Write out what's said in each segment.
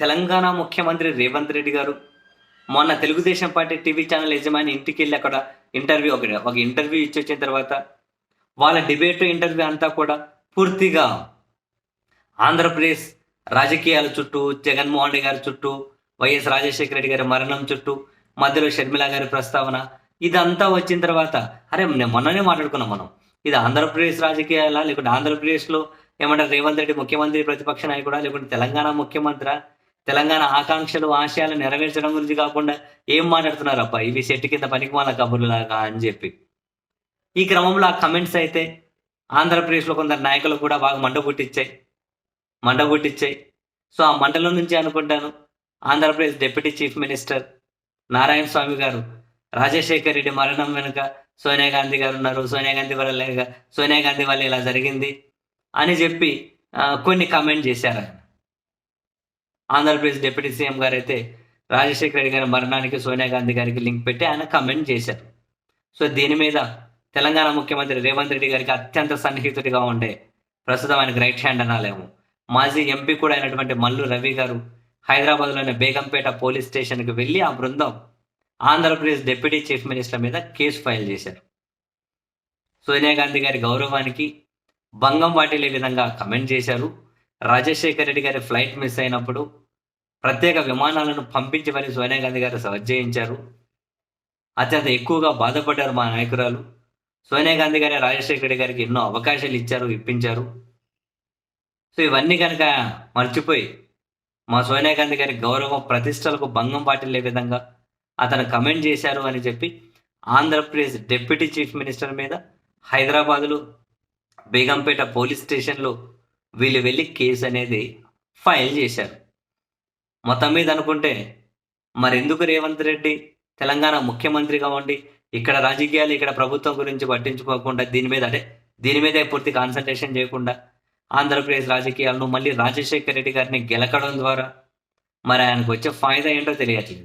తెలంగాణ ముఖ్యమంత్రి రేవంత్ రెడ్డి గారు. మొన్న తెలుగుదేశం పార్టీ టీవీ ఛానల్ యజమాని ఇంటికి వెళ్ళి అక్కడ ఇంటర్వ్యూ ఒక ఒక ఇంటర్వ్యూ ఇచ్చి వచ్చిన తర్వాత వాళ్ళ డిబేట్ ఇంటర్వ్యూ అంతా కూడా పూర్తిగా ఆంధ్రప్రదేశ్ రాజకీయాల చుట్టూ జగన్మోహన్ రెడ్డి గారి చుట్టూ వైఎస్ రాజశేఖర రెడ్డి గారి మరణం చుట్టూ మధ్యలో షర్మిల గారి ప్రస్తావన ఇదంతా వచ్చిన తర్వాత అరే నేను మొన్ననే మాట్లాడుకున్నాం మనం. ఇది ఆంధ్రప్రదేశ్ రాజకీయాలా లేకుంటే ఆంధ్రప్రదేశ్లో ఏమంటారు రేవంత్ రెడ్డి ముఖ్యమంత్రి ప్రతిపక్ష నాయకుడా లేకుంటే తెలంగాణ ముఖ్యమంత్రి? తెలంగాణ ఆకాంక్షలు ఆశయాలు నెరవేర్చడం గురించి కాకుండా ఏం మాట్లాడుతున్నారప్ప ఇవి చెట్టు కింద పనికిమాల కబుర్లాగా అని చెప్పి. ఈ క్రమంలో ఆ కమెంట్స్ అయితే ఆంధ్రప్రదేశ్లో కొందరు నాయకులు కూడా బాగా మండబుట్టించాయి మండబుట్టించాయి సో ఆ మండలం నుంచి అనుకుంటాను Andhra Pradesh deputy chief minister Narayana Swamy garu Rajasekhar Reddy మరణం వెనుక సోనియా గాంధీ గారు ఉన్నారు. సోనియా గాంధీ వల్ల సోనియా గాంధీ వల్ల ఇలా జరిగింది అని చెప్పి కొన్ని కామెంట్ చేశారు ఆయన. ఆంధ్రప్రదేశ్ డిప్యూటీ సీఎం గారు అయితే రాజశేఖర రెడ్డి గారి మరణానికి సోనియా గాంధీ గారికి లింక్ పెట్టి ఆయన కమెంట్ చేశారు. సో దీని మీద తెలంగాణ ముఖ్యమంత్రి రేవంత్ రెడ్డి గారికి అత్యంత సన్నిహితుడిగా ఉండే ప్రస్తుతం ఆయనకు రైట్ హ్యాండ్ అనాలేము. మాజీ ఎంపీ కూడా అయినటువంటి మల్లు రవి గారు హైదరాబాద్లోని బేగంపేట పోలీస్ స్టేషన్కి వెళ్ళి ఆ బృందం ఆంధ్రప్రదేశ్ డిప్యూటీ చీఫ్ మినిస్టర్ మీద కేసు ఫైల్ చేశారు. సోనియా గాంధీ గారి గౌరవానికి భంగం వాటిల్లే విధంగా కమెంట్ చేశారు. రాజశేఖర రెడ్డి గారి ఫ్లైట్ మిస్ అయినప్పుడు ప్రత్యేక విమానాలను పంపించమని సోనియా గాంధీ గారు సజ్జయించారు. అత్యంత ఎక్కువగా బాధపడ్డారు మా నాయకురాలు. సోనియా గాంధీ గారి రాజశేఖర రెడ్డి గారికి ఎన్నో అవకాశాలు ఇచ్చారు ఇప్పించారు. సో ఇవన్నీ కనుక మర్చిపోయి మా సోనియా గాంధీ గారి గౌరవం ప్రతిష్టలకు భంగం పాటిల్లే విధంగా అతను కమెంట్ చేశారు అని చెప్పి ఆంధ్రప్రదేశ్ డిప్యూటీ చీఫ్ మినిస్టర్ మీద హైదరాబాదులో బేగంపేట పోలీస్ స్టేషన్లో వీళ్ళు వెళ్ళి కేసు అనేది ఫైల్ చేశారు. మొత్తం మీద అనుకుంటే మరెందుకు రేవంత్ రెడ్డి? తెలంగాణ ముఖ్యమంత్రిగా ఉండి ఇక్కడ రాజకీయాలు ఇక్కడ ప్రభుత్వం గురించి పట్టించుకోకుండా దీని మీద అంటే దీని మీదే పూర్తి కాన్సన్ట్రేషన్ చేయకుండా ఆంధ్రప్రదేశ్ రాజకీయాలను మళ్ళీ రాజశేఖర రెడ్డి గారిని గెలకడం ద్వారా మరి ఆయనకు వచ్చే ఫాయిదా ఏంటో తెలియట్లేదు.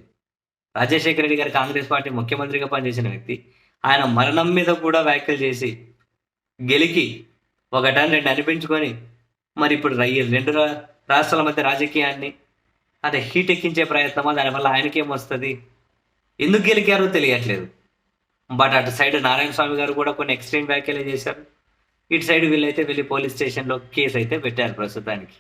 రాజశేఖర రెడ్డి గారు కాంగ్రెస్ పార్టీ ముఖ్యమంత్రిగా పనిచేసిన వ్యక్తి ఆయన మరణం మీద కూడా వ్యాఖ్యలు చేసి గెలికి ఒకటని రెండు అనిపించుకొని మరి ఇప్పుడు రెండు రా- రాష్ట్రాల మధ్య రాజకీయాన్ని అదే హీట్ ఎక్కించే ప్రయత్నమా దానివల్ల ఆయనకేమొస్తుంది ఎందుకు గెలికారో తెలియట్లేదు. బట్ అటు సైడ్ నారాయణ స్వామి గారు కూడా కొన్ని ఎక్స్ట్రీమ్ వ్యాఖ్యలు చేశారు. ఇటు సైడ్ వీళ్ళైతే వెళ్ళి పోలీస్ స్టేషన్లో కేసు అయితే పెట్టారు ప్రస్తుతానికి.